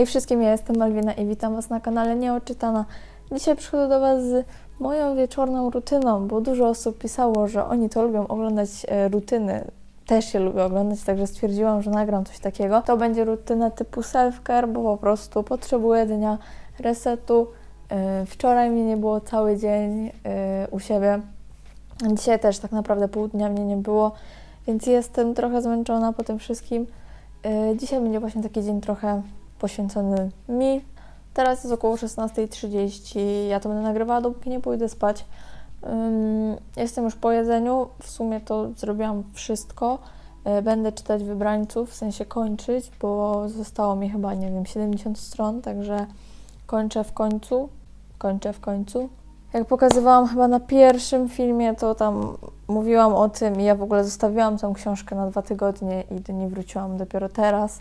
Hej wszystkim, ja jestem Malwina i witam Was na kanale Nieoczytana. Dzisiaj przychodzę do Was z moją wieczorną rutyną, bo dużo osób pisało, że oni to lubią oglądać e, rutyny. Też je lubię oglądać, także stwierdziłam, że nagram coś takiego. To będzie rutyna typu self-care, bo po prostu potrzebuję dnia resetu. E, Wczoraj mnie nie było cały dzień e, u siebie. Dzisiaj też tak naprawdę pół dnia mnie nie było, więc jestem trochę zmęczona po tym wszystkim. Dzisiaj będzie właśnie taki dzień trochę poświęcony mi. Teraz jest około 16.30. Ja to będę nagrywała, dopóki nie pójdę spać. Jestem już po jedzeniu. W sumie to zrobiłam wszystko. E, Będę czytać wybrańców, w sensie kończyć, bo zostało mi chyba, nie wiem, 70 stron, także kończę w końcu. Kończę w końcu. Jak pokazywałam chyba na pierwszym filmie, to tam mówiłam o tym i ja w ogóle zostawiłam tą książkę na dwa tygodnie i do niej wróciłam dopiero teraz,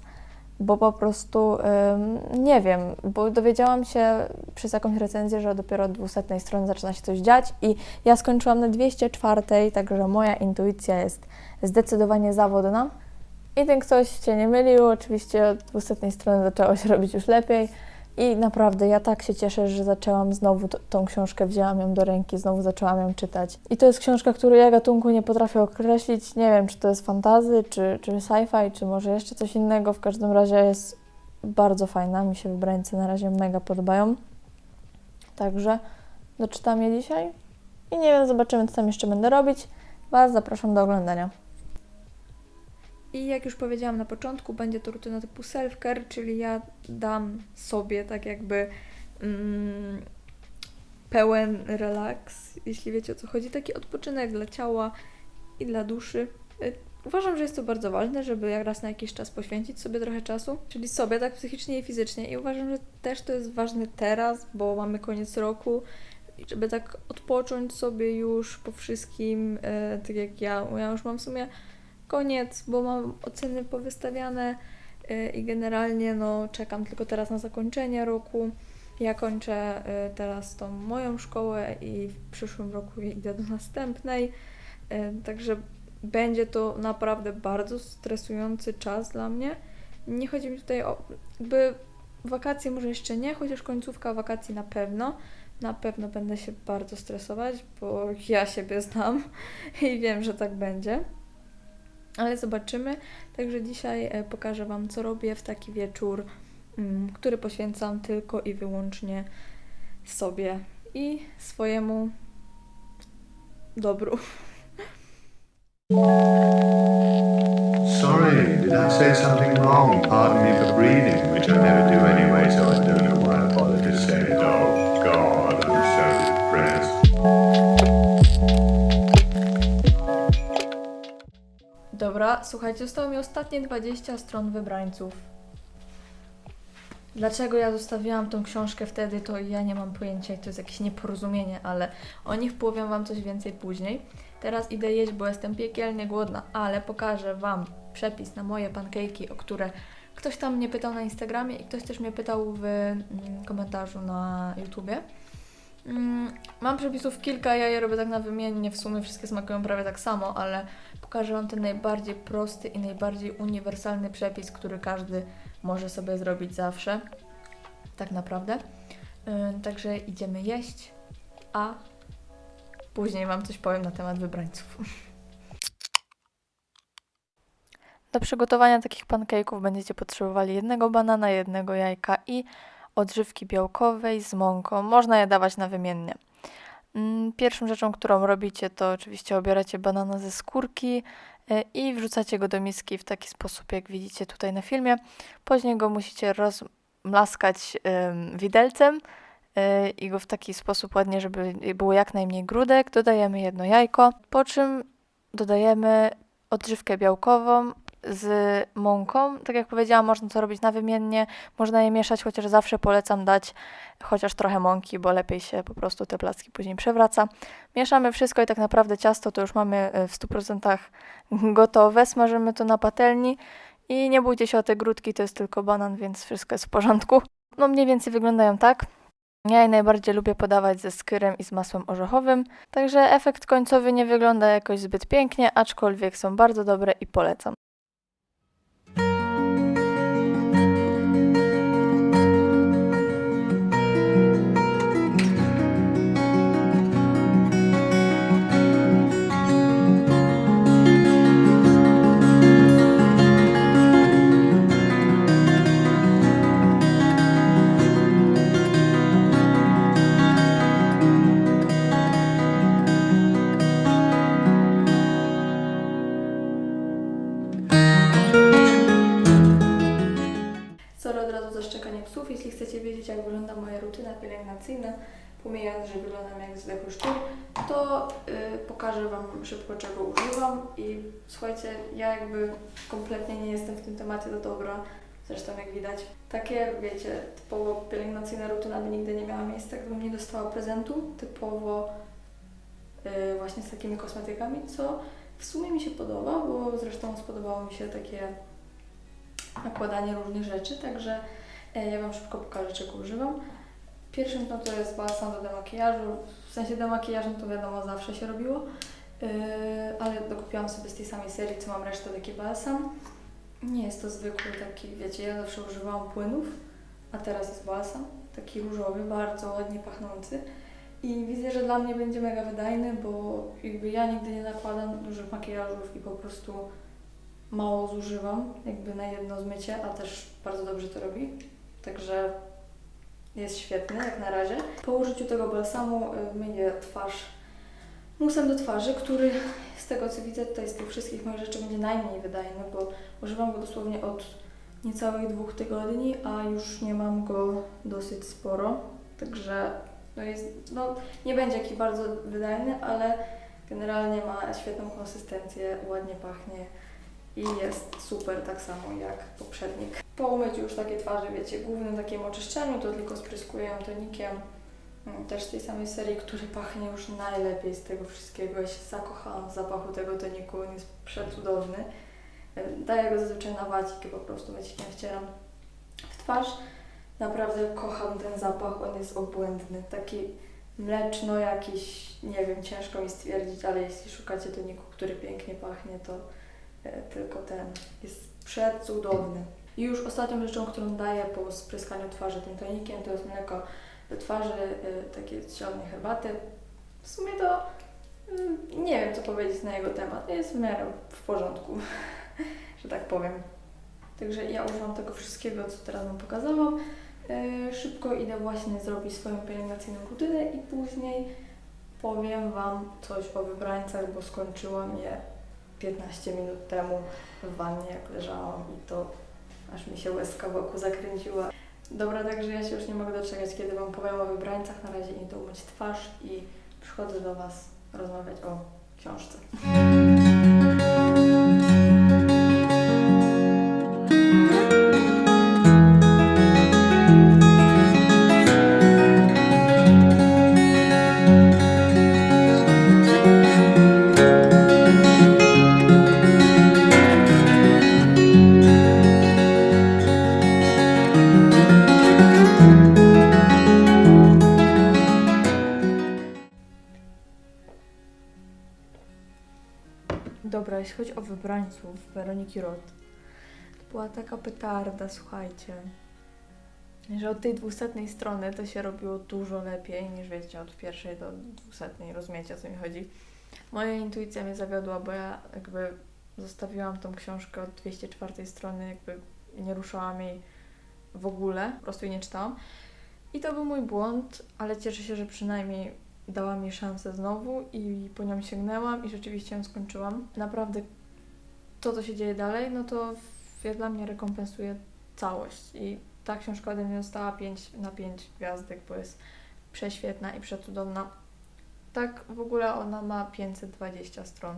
bo po prostu ym, nie wiem, bo dowiedziałam się przez jakąś recenzję, że dopiero od 200 strony zaczyna się coś dziać i ja skończyłam na 204, także moja intuicja jest zdecydowanie zawodna. I ten ktoś Cię nie mylił, oczywiście od 200 strony zaczęło się robić już lepiej. I naprawdę ja tak się cieszę, że zaczęłam znowu tą książkę, wzięłam ją do ręki, znowu zaczęłam ją czytać. I to jest książka, której ja gatunku nie potrafię określić. Nie wiem, czy to jest fantazy, czy, czy sci-fi, czy może jeszcze coś innego. W każdym razie jest bardzo fajna. Mi się wybrańcy na razie mega podobają. Także doczytam je dzisiaj. I nie wiem, zobaczymy, co tam jeszcze będę robić. Was zapraszam do oglądania. I jak już powiedziałam na początku, będzie to rutyna typu self-care, czyli ja dam sobie tak jakby mm, pełen relaks, jeśli wiecie o co chodzi, taki odpoczynek dla ciała i dla duszy. Y, Uważam, że jest to bardzo ważne, żeby jak raz na jakiś czas poświęcić sobie trochę czasu, czyli sobie tak psychicznie i fizycznie. I uważam, że też to jest ważne teraz, bo mamy koniec roku żeby tak odpocząć sobie już po wszystkim, e, tak jak ja. Ja już mam w sumie koniec, bo mam oceny powystawiane y, i generalnie no, czekam tylko teraz na zakończenie roku. Ja kończę y, teraz tą moją szkołę i w przyszłym roku idę do następnej. Y, Także będzie to naprawdę bardzo stresujący czas dla mnie. Nie chodzi mi tutaj o jakby wakacje może jeszcze nie, chociaż końcówka wakacji na pewno. Na pewno będę się bardzo stresować, bo ja siebie znam i wiem, że tak będzie ale zobaczymy. Także dzisiaj e, pokażę Wam, co robię w taki wieczór, mm, który poświęcam tylko i wyłącznie sobie i swojemu dobru. Sorry, did I say something wrong? Pardon me for breathing, which I never do anyway, so I don't know why I bothered to say it. Oh, God, I'm so depressed. Dobra, słuchajcie, zostało mi ostatnie 20 stron wybrańców. Dlaczego ja zostawiłam tą książkę wtedy, to ja nie mam pojęcia i to jest jakieś nieporozumienie, ale o nich powiem Wam coś więcej później. Teraz idę jeść, bo jestem piekielnie głodna, ale pokażę Wam przepis na moje pankejki, o które ktoś tam mnie pytał na Instagramie i ktoś też mnie pytał w mm, komentarzu na YouTubie. Mm, Mam przepisów kilka, ja je robię tak na wymiennie, w sumie wszystkie smakują prawie tak samo, ale pokażę Wam ten najbardziej prosty i najbardziej uniwersalny przepis, który każdy może sobie zrobić zawsze. Tak naprawdę. Ym, Także idziemy jeść, a później Wam coś powiem na temat wybrańców. Do przygotowania takich pancake'ów będziecie potrzebowali jednego banana, jednego jajka i odżywki białkowej z mąką. Można je dawać na wymiennie. Mm, Pierwszą rzeczą, którą robicie, to oczywiście obieracie banana ze skórki y, i wrzucacie go do miski w taki sposób, jak widzicie tutaj na filmie. Później go musicie rozmlaskać widelcem y, i go w taki sposób ładnie, żeby było jak najmniej grudek. Dodajemy jedno jajko, po czym dodajemy odżywkę białkową z mąką. Tak jak powiedziałam, można to robić nawymiennie, można je mieszać, chociaż zawsze polecam dać chociaż trochę mąki, bo lepiej się po prostu te placki później przewraca. Mieszamy wszystko i tak naprawdę ciasto to już mamy e, w 100% gotowe. Smażymy to na patelni i nie bójcie się o te grudki, to jest tylko banan, więc wszystko jest w porządku. No mniej więcej wyglądają tak. Ja je najbardziej lubię podawać ze skyrem i z masłem orzechowym, także efekt końcowy nie wygląda jakoś zbyt pięknie, aczkolwiek są bardzo dobre i polecam. Pomijając, że wyglądam jak zdechły szczur, to y, pokażę Wam szybko, czego używam i słuchajcie, ja jakby kompletnie nie jestem w tym temacie do dobra, zresztą jak widać. Takie, wiecie, typowo pielęgnacyjna rutyna by nigdy nie miała miejsca, gdybym nie dostała prezentu, typowo y, właśnie z takimi kosmetykami, co w sumie mi się podoba, bo zresztą spodobało mi się takie nakładanie różnych rzeczy, także e, ja Wam szybko pokażę, czego używam. Pierwszym no to jest balsam do demakijażu, w sensie demakijażem to wiadomo zawsze się robiło, yy, ale dokupiłam sobie z tej samej serii, co mam resztę, taki balsam. Nie jest to zwykły taki, wiecie, ja zawsze używałam płynów, a teraz jest balsam, taki różowy, bardzo ładnie pachnący. I widzę, że dla mnie będzie mega wydajny, bo jakby ja nigdy nie nakładam dużych makijażów i po prostu mało zużywam, jakby na jedno zmycie, a też bardzo dobrze to robi. Także jest świetny jak na razie. Po użyciu tego balsamu y, myję twarz musem do twarzy, który z tego co widzę tutaj z tych wszystkich moich rzeczy będzie najmniej wydajny, bo używam go dosłownie od niecałych dwóch tygodni, a już nie mam go dosyć sporo. Także no jest, no, nie będzie jakiś bardzo wydajny, ale generalnie ma świetną konsystencję, ładnie pachnie i jest super tak samo jak poprzednik. Po umyciu już takie twarzy, wiecie, głównym takim oczyszczeniu to tylko spryskuję ją tonikiem, mm, też z tej samej serii, który pachnie już najlepiej z tego wszystkiego. Ja się zakochałam w zapachu tego toniku, on jest przecudowny. Daję go zazwyczaj na wacik po prostu wacikiem wcieram w twarz. Naprawdę kocham ten zapach, on jest obłędny, taki mleczno jakiś, nie wiem, ciężko mi stwierdzić, ale jeśli szukacie toniku, który pięknie pachnie, to e, tylko ten jest przecudowny. I już ostatnią rzeczą, którą daję po spryskaniu twarzy tym tonikiem, to jest mleko do twarzy, y, takie z herbaty. W sumie to y, nie wiem, co powiedzieć na jego temat. Jest w miarę w porządku, że tak powiem. Także ja używam tego wszystkiego, co teraz Wam pokazałam. Y, Szybko idę właśnie zrobić swoją pielęgnacyjną rutynę i później powiem Wam coś o wybrańcach, bo skończyłam je 15 minut temu w wannie, jak leżałam i to aż mi się łezka wokół zakręciła. Dobra, także ja się już nie mogę doczekać, kiedy Wam powiem o wybrańcach. Na razie idę umyć twarz i przychodzę do Was rozmawiać o książce. Wybrańców Weroniki Roth, to była taka petarda, słuchajcie, że od tej dwusetnej strony to się robiło dużo lepiej niż wiecie, od pierwszej do dwusetnej, rozumiecie o co mi chodzi. Moja intuicja mnie zawiodła, bo ja jakby zostawiłam tą książkę od 204 strony, jakby nie ruszałam jej w ogóle, po prostu jej nie czytałam. I to był mój błąd, ale cieszę się, że przynajmniej dała mi szansę znowu i po nią sięgnęłam i rzeczywiście ją skończyłam. Naprawdę to, co się dzieje dalej, no to w- dla mnie rekompensuje całość i ta książka ode mnie dostała 5 na 5 gwiazdek, bo jest prześwietna i przecudowna. Tak w ogóle ona ma 520 stron.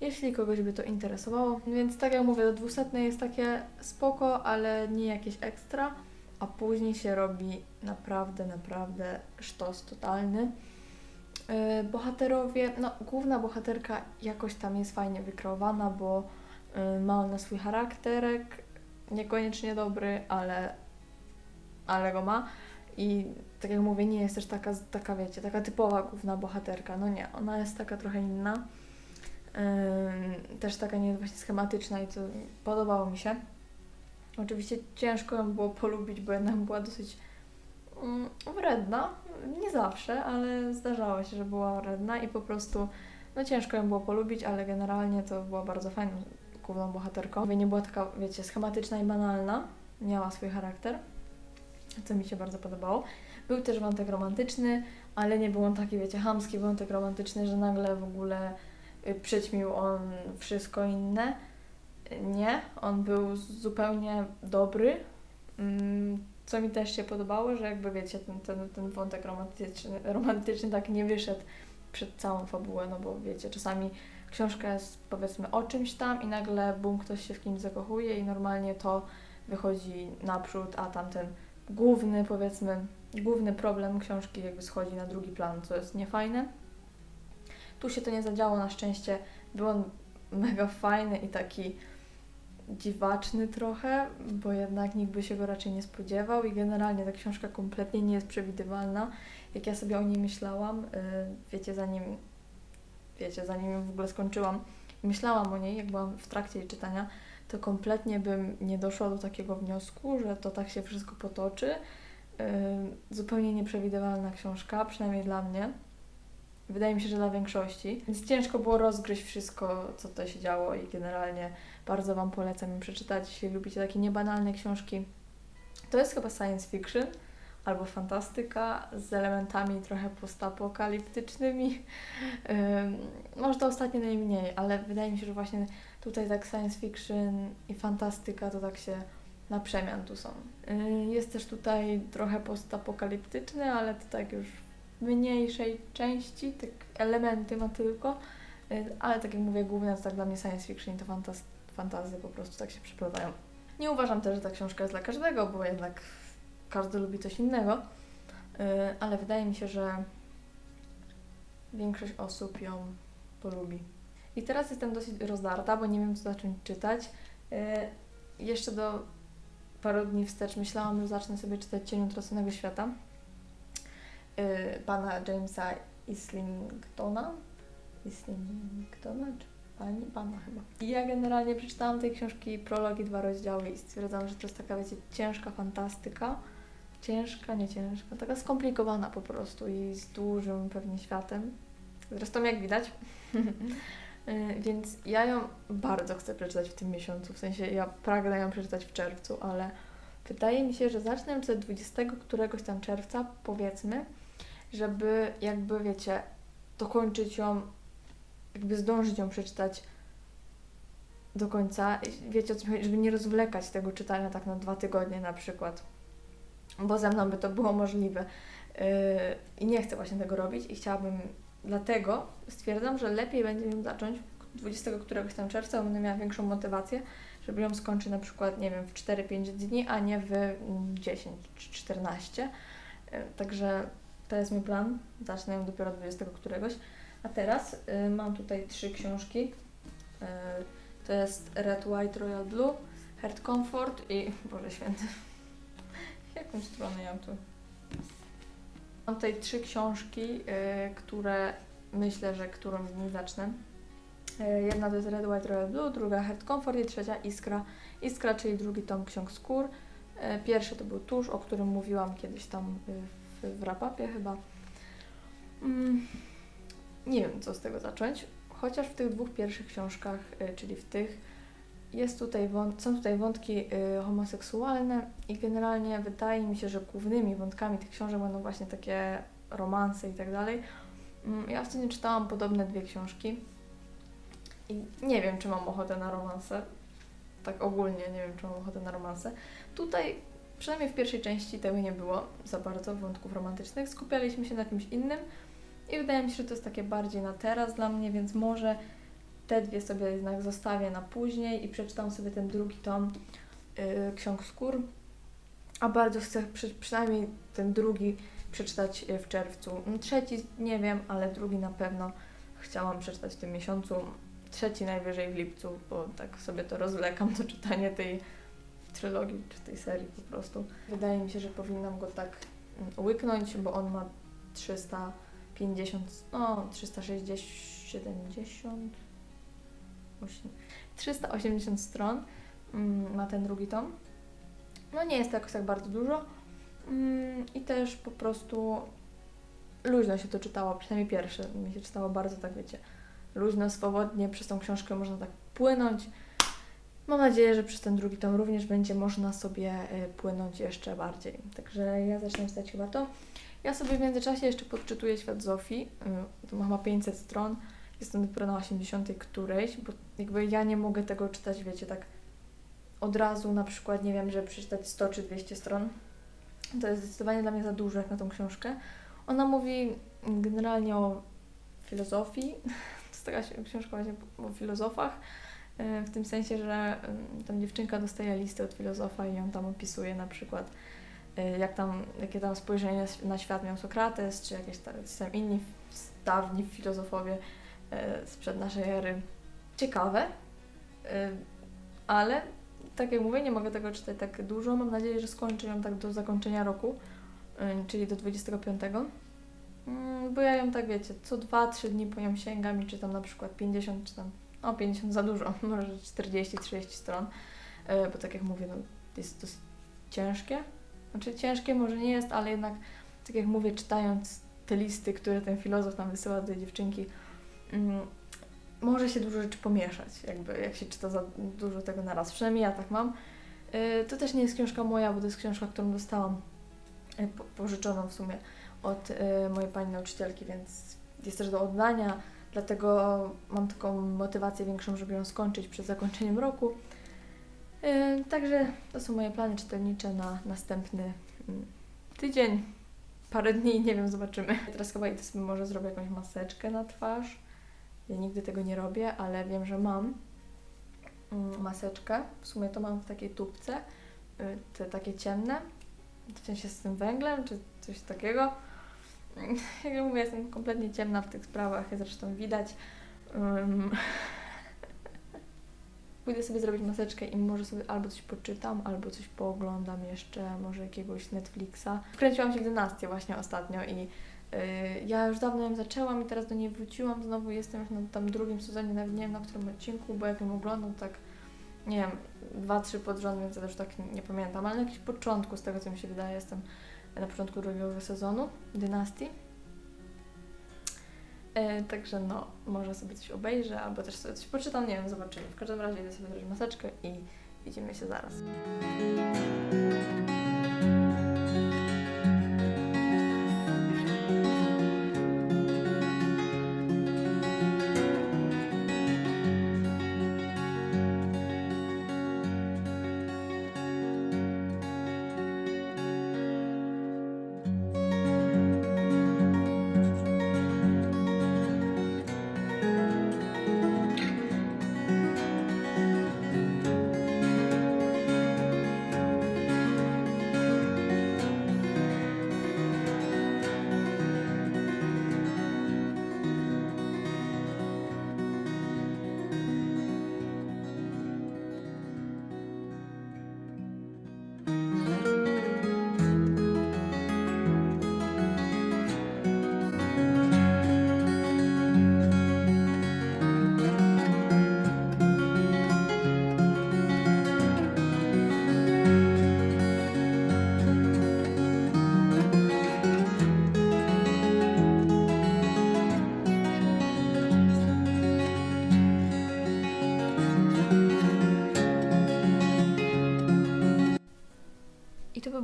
Jeśli kogoś by to interesowało, więc tak jak mówię, do 200 jest takie spoko, ale nie jakieś ekstra, a później się robi naprawdę, naprawdę sztos totalny. Yy, Bohaterowie, no główna bohaterka jakoś tam jest fajnie wykreowana, bo yy, ma ona swój charakterek, niekoniecznie dobry, ale, ale go ma. I tak jak mówię, nie jest też taka, taka, wiecie, taka typowa główna bohaterka. No nie, ona jest taka trochę inna. Yy, też taka nie właśnie schematyczna i to podobało mi się. Oczywiście ciężko ją było polubić, bo jednak była dosyć wredna. Nie zawsze, ale zdarzało się, że była wredna i po prostu no ciężko ją było polubić, ale generalnie to była bardzo fajną główną bohaterką. Nie była taka, wiecie, schematyczna i banalna. Miała swój charakter, co mi się bardzo podobało. Był też wątek romantyczny, ale nie był on taki, wiecie, chamski wątek romantyczny, że nagle w ogóle y, przyćmił on wszystko inne. Nie, on był zupełnie dobry, mm, co mi też się podobało, że jakby wiecie, ten, ten, ten wątek romantyczny, romantyczny tak nie wyszedł przed całą fabułę, no bo wiecie, czasami książka jest powiedzmy o czymś tam i nagle bum, ktoś się w kimś zakochuje i normalnie to wychodzi naprzód, a tamten główny powiedzmy, główny problem książki jakby schodzi na drugi plan, co jest niefajne. Tu się to nie zadziało na szczęście, był on mega fajny i taki dziwaczny trochę, bo jednak nikt by się go raczej nie spodziewał i generalnie ta książka kompletnie nie jest przewidywalna, jak ja sobie o niej myślałam, y, wiecie, zanim wiecie, zanim ją w ogóle skończyłam, myślałam o niej, jak byłam w trakcie jej czytania, to kompletnie bym nie doszła do takiego wniosku, że to tak się wszystko potoczy. Yy, zupełnie nieprzewidywalna książka, przynajmniej dla mnie. Wydaje mi się, że dla większości. Więc ciężko było rozgryźć wszystko, co tutaj się działo i generalnie bardzo Wam polecam ją przeczytać, jeśli lubicie takie niebanalne książki. To jest chyba science fiction albo fantastyka z elementami trochę postapokaliptycznymi. Ym, może to ostatnie najmniej, ale wydaje mi się, że właśnie tutaj tak science fiction i fantastyka to tak się na przemian tu są. Jest też tutaj trochę postapokaliptyczny, ale to tak już mniejszej części, tak elementy ma tylko, yy, ale tak jak mówię, głównie to tak dla mnie science fiction i to fantaz po prostu tak się przeplatają. Nie uważam też, że ta książka jest dla każdego, bo jednak każdy lubi coś innego, yy, ale wydaje mi się, że większość osób ją polubi. I teraz jestem dosyć rozdarta, bo nie wiem, co zacząć czytać. Yy, jeszcze do paru dni wstecz myślałam, że zacznę sobie czytać Cień Utraconego Świata yy, pana Jamesa Islingtona. Islingtona, czy pani? Pana chyba. I ja generalnie przeczytałam tej książki prolog i dwa rozdziały i stwierdzam, że to jest taka, wiecie, ciężka fantastyka. Ciężka, nie ciężka, taka skomplikowana po prostu i z dużym pewnie światem. Zresztą jak widać. Y, Więc ja ją bardzo chcę przeczytać w tym miesiącu, w sensie ja pragnę ją przeczytać w czerwcu, ale wydaje mi się, że zacznę czytać 20 któregoś tam czerwca, powiedzmy, żeby jakby, wiecie, dokończyć ją, jakby zdążyć ją przeczytać do końca. Wiecie o co chodzi, żeby nie rozwlekać tego czytania tak na dwa tygodnie na przykład, bo ze mną by to było możliwe. Yy, I nie chcę właśnie tego robić i chciałabym Dlatego stwierdzam, że lepiej będzie ją zacząć 20 któregoś tam czerwca, będę miała większą motywację, żeby ją skończyć na przykład, nie wiem, w 4-5 dni, a nie w mm, 10 czy 14. Y, Także to jest mój plan. Zacznę ją dopiero 20 któregoś. A teraz y, mam tutaj trzy książki. Y, to jest Red, White, Royal Blue, Heart Comfort i... Boże Święty. Jaką stronę ja mam tu? Mam tutaj trzy książki, y, które myślę, że którą z nich zacznę. Y, jedna to jest Red, White, Royal Blue, druga Heart Comfort i trzecia Iskra. Iskra, czyli drugi tom ksiąg skór. Y, pierwszy to był Tusz, o którym mówiłam kiedyś tam y, w, rapapie chyba. Mm, nie wiem, co z tego zacząć. Chociaż w tych dwóch pierwszych książkach, y, czyli w tych, jest tutaj są tutaj wątki y, homoseksualne i generalnie wydaje mi się, że głównymi wątkami tych książek będą właśnie takie romanse i tak dalej. Mm, Ja ostatnio czytałam podobne dwie książki i nie wiem, czy mam ochotę na romanse. Tak ogólnie nie wiem, czy mam ochotę na romanse. Tutaj, przynajmniej w pierwszej części tego nie było za bardzo wątków romantycznych. Skupialiśmy się na czymś innym i wydaje mi się, że to jest takie bardziej na teraz dla mnie, więc może te dwie sobie jednak zostawię na później i przeczytam sobie ten drugi tom y, Ksiąg Skór. A bardzo chcę przy, przynajmniej ten drugi przeczytać y, w czerwcu. Mm, Trzeci nie wiem, ale drugi na pewno chciałam przeczytać w tym miesiącu. Trzeci najwyżej w lipcu, bo tak sobie to rozwlekam, to czytanie tej trylogii czy tej serii po prostu. Wydaje mi się, że powinnam go tak mm, łyknąć, bo on ma 350, no 360, 70, ośm- 380 stron mm, ma ten drugi tom. No nie jest to jakoś tak bardzo dużo. Mm, I też po prostu luźno się to czytało, przynajmniej pierwsze mi się czytało bardzo tak, wiecie, luźno, swobodnie, przez tą książkę można tak płynąć. Mam nadzieję, że przez ten drugi tom również będzie można sobie y, płynąć jeszcze bardziej. Także ja zacznę czytać chyba to. Ja sobie w międzyczasie jeszcze podczytuję Świat Zofii. Y, to ma chyba 500 stron. Jestem dopiero na 80 którejś, bo jakby ja nie mogę tego czytać, wiecie, tak od razu na przykład, nie wiem, że przeczytać 100 czy 200 stron. To jest zdecydowanie dla mnie za dużo jak na tą książkę. Ona mówi generalnie o filozofii. To jest taka książka właśnie o filozofach. E, W tym sensie, że tam dziewczynka dostaje listę od filozofa i on tam opisuje na przykład e, jak tam, jakie tam spojrzenie na świat miał Sokrates, czy jakieś tam, inni dawni filozofowie e, sprzed naszej ery. Ciekawe, ale tak jak mówię, nie mogę tego czytać tak dużo. Mam nadzieję, że skończę ją tak do zakończenia roku, czyli do 25. Mm, Bo ja ją tak wiecie, co 2-3 dni po nią sięgam i czytam na przykład 50 czy tam, no 50 za dużo, może 40-30 stron, y, bo tak jak mówię, no, jest dosyć ciężkie. Znaczy ciężkie może nie jest, ale jednak tak jak mówię, czytając te listy, które ten filozof nam wysyła do tej dziewczynki, mm, może się dużo rzeczy pomieszać, jakby jak się czyta za dużo tego na raz. Przynajmniej ja tak mam. Y, To też nie jest książka moja, bo to jest książka, którą dostałam y, po- pożyczoną w sumie od y, mojej pani nauczycielki, więc jest też do oddania, dlatego mam taką motywację większą, żeby ją skończyć przed zakończeniem roku. Y, Także to są moje plany czytelnicze na następny mm, tydzień, parę dni, nie wiem, zobaczymy. Teraz chyba idę sobie może zrobię jakąś maseczkę na twarz. Ja nigdy tego nie robię, ale wiem, że mam mm, maseczkę. W sumie to mam w takiej tubce, y, te takie ciemne, w sensie z tym węglem, czy coś takiego. Jak ja mówię, jestem kompletnie ciemna w tych sprawach, zresztą widać. Ym, Pójdę sobie zrobić maseczkę i może sobie albo coś poczytam, albo coś pooglądam jeszcze, może jakiegoś Netflixa. Wkręciłam się w dynastię właśnie ostatnio i Yy, Ja już dawno ją zaczęłam i teraz do niej wróciłam. Znowu jestem już na tam drugim sezonie, nawet nie wiem na którym odcinku, bo jak ją oglądam, tak nie wiem, dwa, trzy pod rząd, więc ja też tak nie pamiętam, ale na jakimś początku, z tego co mi się wydaje, jestem na początku drugiego sezonu Dynastii. Yy, także no, może sobie coś obejrzę, albo też sobie coś poczytam, nie wiem, zobaczymy. W każdym razie idę sobie zrobić maseczkę i widzimy się zaraz.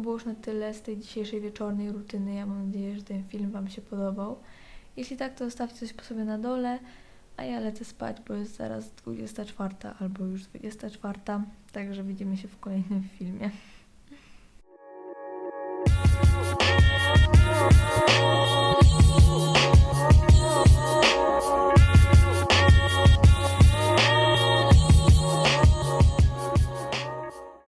było już na tyle z tej dzisiejszej wieczornej rutyny. Ja mam nadzieję, że ten film Wam się podobał. Jeśli tak, to zostawcie coś po sobie na dole, a ja lecę spać, bo jest zaraz 24 albo już 24, także widzimy się w kolejnym filmie.